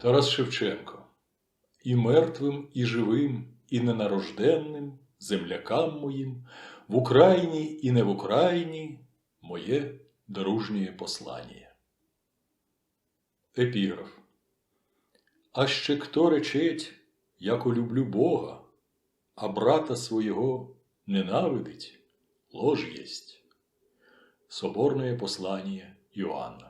Тарас Шевченко. І мертвим, і живим, і ненарожденним, землякам моїм, в Україні і не в Україні, моє дружнє послання. Епіграф. А ще хто речеть, яко люблю Бога, а брата свого ненавидить, лож єсть. Соборне послання Іоанна.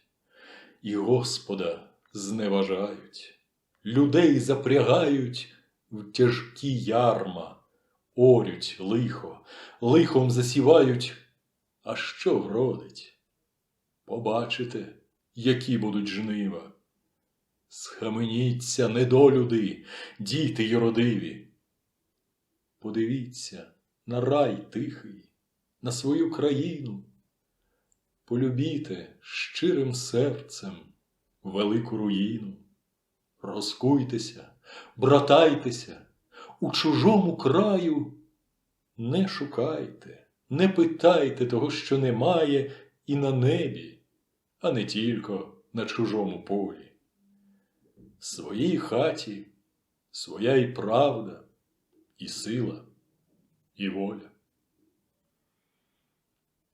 і Господа зневажають, людей запрягають в тяжкі ярма, орють лихо, лихом засівають, а що вродить? Побачите, які будуть жнива. Схаменіться, недолюди, діти юродиві. Подивіться на рай тихий, на свою країну. Полюбіте щирим серцем велику руїну. Розкуйтеся, братайтеся, у чужому краю не шукайте, не питайте того, що немає і на небі, а не тільки на чужому полі. Своїй хаті своя і правда, і сила, і воля.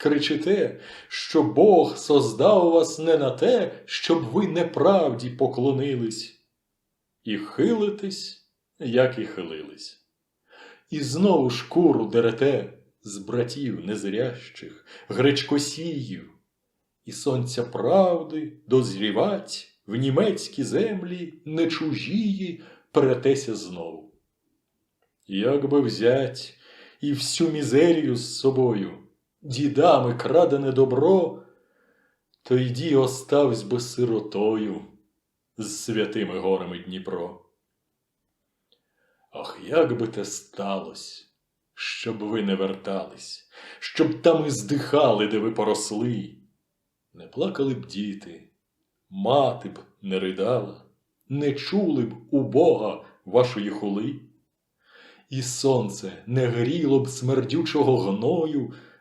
Кричите, що Бог создав вас не на те, щоб ви неправді поклонились, і хилитесь, як і хилились. І знову шкуру дерете з братів незрящих, гречкосіїв, і сонця правди дозрівать в німецькі землі не чужії претеся знову. Як би взять і всю мізерію з собою, дідами крадене добро, то йді оставсь би сиротою з святими горами Дніпро. Ах, як би те сталося, щоб ви не вертались, щоб там і здихали, де ви поросли, не плакали б діти, мати б не ридала, не чули б у Бога вашої хули, і сонце не гріло б смердючого гною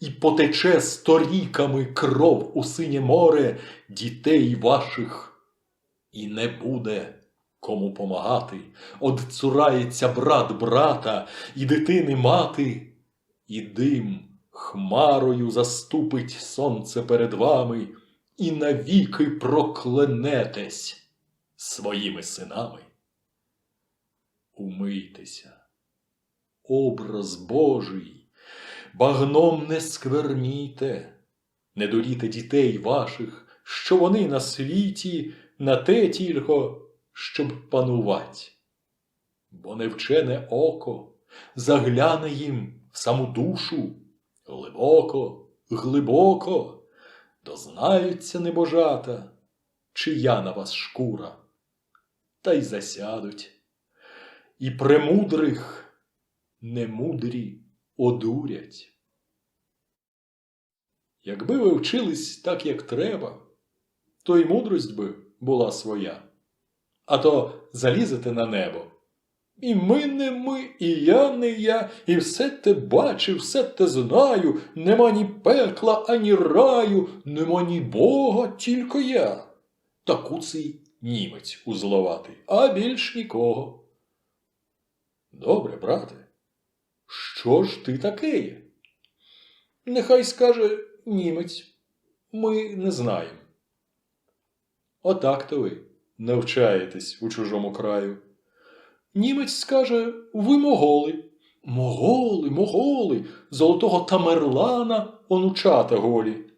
і потече сторіками кров у синє море дітей ваших, і не буде кому помагати. Одцурається брат брата, і дитини мати, і дим хмарою заступить сонце перед вами, і навіки проклянетесь своїми синами. Умийтеся, образ Божий, багном не скверніте, не доріте дітей ваших, що вони на світі на те тільки, щоб панувать. Бо невчене око загляне їм в саму душу глибоко, глибоко, дознаються небожата, чия на вас шкура, та й засядуть. І премудрих немудрі одурять. Якби ви вчились так, як треба, то й мудрость би була своя. А то залізете на небо. І ми не ми, і я не я, і все те бачив, все те знаю, нема ні пекла, ані раю, нема ні Бога, тільки я. Та куций німець узловатий, а більш нікого. Добре, брате, що ж ти такеє? Нехай скаже німець, ми не знаємо. Отак то ви навчаєтесь у чужому краю. Німець скаже ви моголи. Моголи, моголи, золотого Тамерлана онучата голі.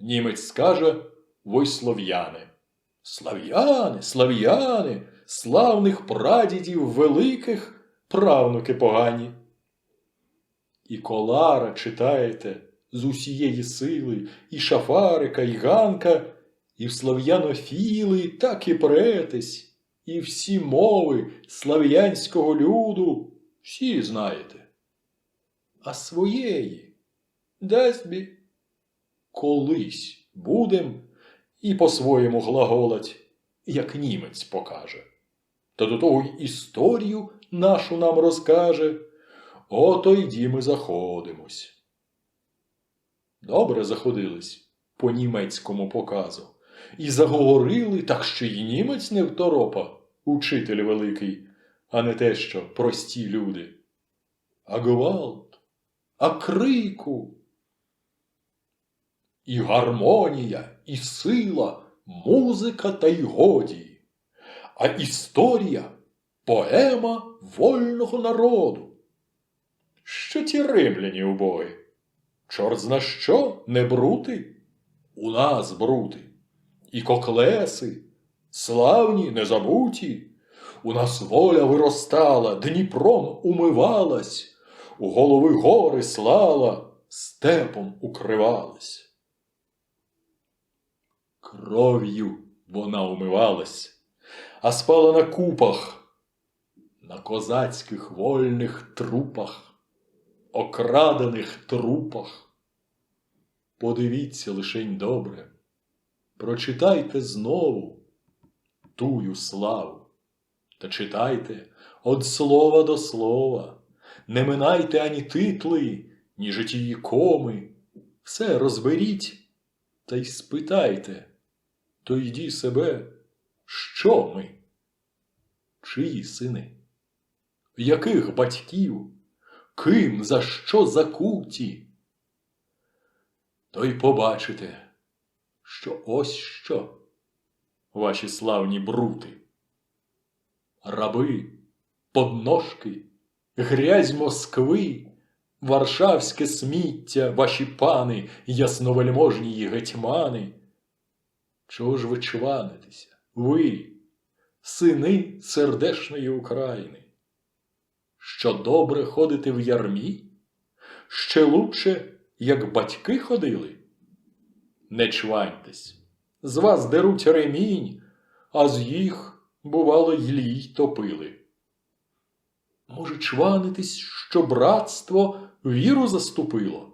Німець скаже ви слов'яни. Слав'яни, слав'яни, славних прадідів великих, правнуки погані. І колара читаєте з усієї сили, і шафарика, і ганка, і в слав'янофіли так і претесь, і всі мови слав'янського люду всі знаєте. А своєї дасть бі колись будем і по-своєму глаголать, як німець покаже. Та до того й історію нашу нам розкаже. Ото йді ми заходимось. Добре заходились по німецькому показу. І заговорили так, що й німець не второпа, учитель великий, а не те, що прості люди. А гвалт, а крику. І гармонія, і сила, музика та й годі, а історія поема вольного народу. Що ті римляні убої? Чорт зна що, не брути? У нас брути. І коклеси, славні, незабуті. У нас воля виростала, Дніпром умивалась, у голови гори слала, степом укривалась. Кров'ю вона умивалась, а спала на купах, на козацьких вольних трупах, окрадених трупах. Подивіться лишень добре, прочитайте знову тую славу, та читайте од слова до слова, не минайте ані титли, ні житії коми, все розберіть та й спитайте, то йді себе, що ми? Чиї сини? Яких батьків? Ким за що закуті? То й побачите, що ось що, ваші славні брути. Раби, подножки, грязь Москви, Варшавське сміття, ваші пани, ясновельможні гетьмани. Чого ж ви чванитеся, ви, сини сердешної України? Що добре ходити в ярмі? Ще лучше, як батьки ходили? Не чваньтесь, з вас деруть ремінь, а з їх, бувало, й лій топили. Може, чванитись, що братство віру заступило,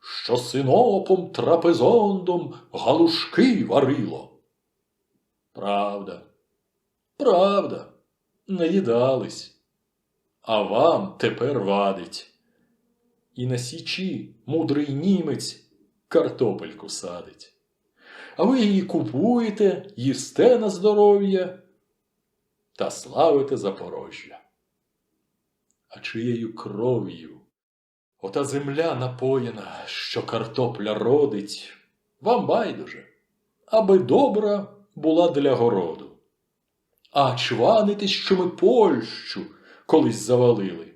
що синопом трапезондом галушки варило. Правда, правда, наїдались, а вам тепер вадить. І на січі мудрий німець картопельку садить. А ви її купуєте, їсте на здоров'я та славите Запорожжя. А чиєю кров'ю ота земля напоєна, що картопля родить, вам байдуже, аби добра була для городу. А чванитесь, що ми Польщу колись завалили.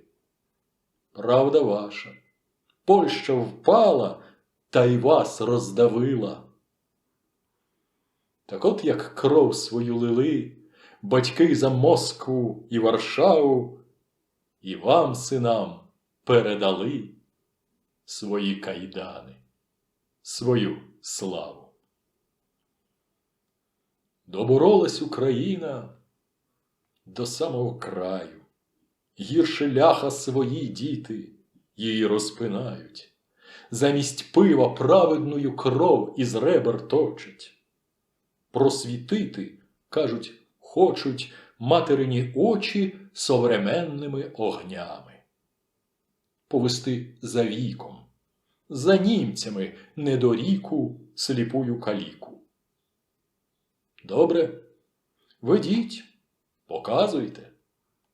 Правда ваша, Польща впала та й вас роздавила. Так от як кров свою лили батьки за Москву і Варшаву, і вам, синам, передали свої кайдани, свою славу. Доборолась Україна до самого краю, гірше ляха свої діти її розпинають, замість пива праведною кров із ребер точать. просвітити, кажуть, хочуть материні очі современними огнями. Повести за віком, за німцями недоріку сліпую каліку. Добре, ведіть, показуйте.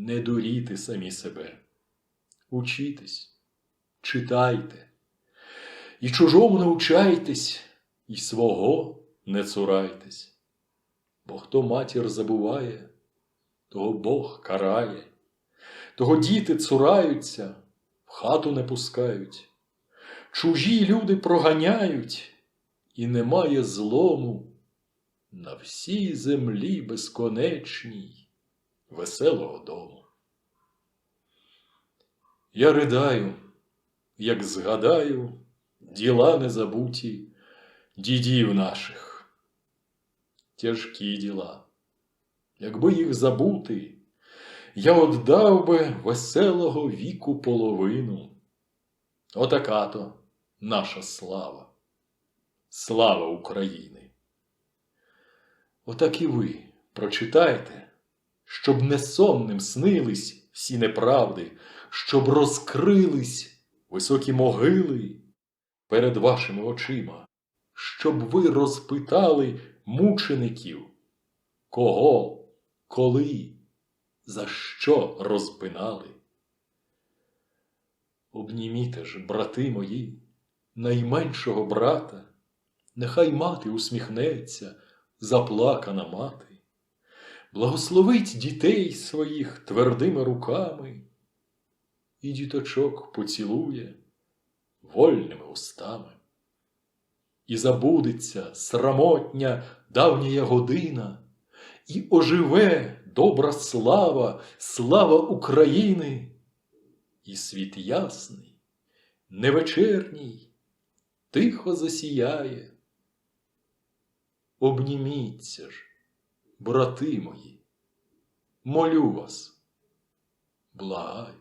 Не дуріти самі себе, учітесь, читайте, і чужому навчайтесь, і свого не цурайтесь. Бо хто матір забуває, того Бог карає, того діти цураються, в хату не пускають, чужі люди проганяють, і немає злому на всій землі безконечній веселого дому. Я ридаю, як згадаю діла незабуті дідів наших. Тяжкі діла. Якби їх забути, я отдав би веселого віку половину. Отака то наша слава, слава України. Отак і ви прочитайте, щоб не сонним снились всі неправди, щоб розкрились високі могили перед вашими очима, щоб ви розпитали мучеників, кого, коли, за що розпинали. Обніміте ж, брати мої, найменшого брата, нехай мати усміхнеться, заплакана мати, благословить дітей своїх твердими руками і діточок поцілує вольними устами. І забудеться срамотня давня година, і оживе добра слава, слава України, і світ ясний, невечерній, тихо засіяє. Обніміться ж, брати мої, молю вас, благаю.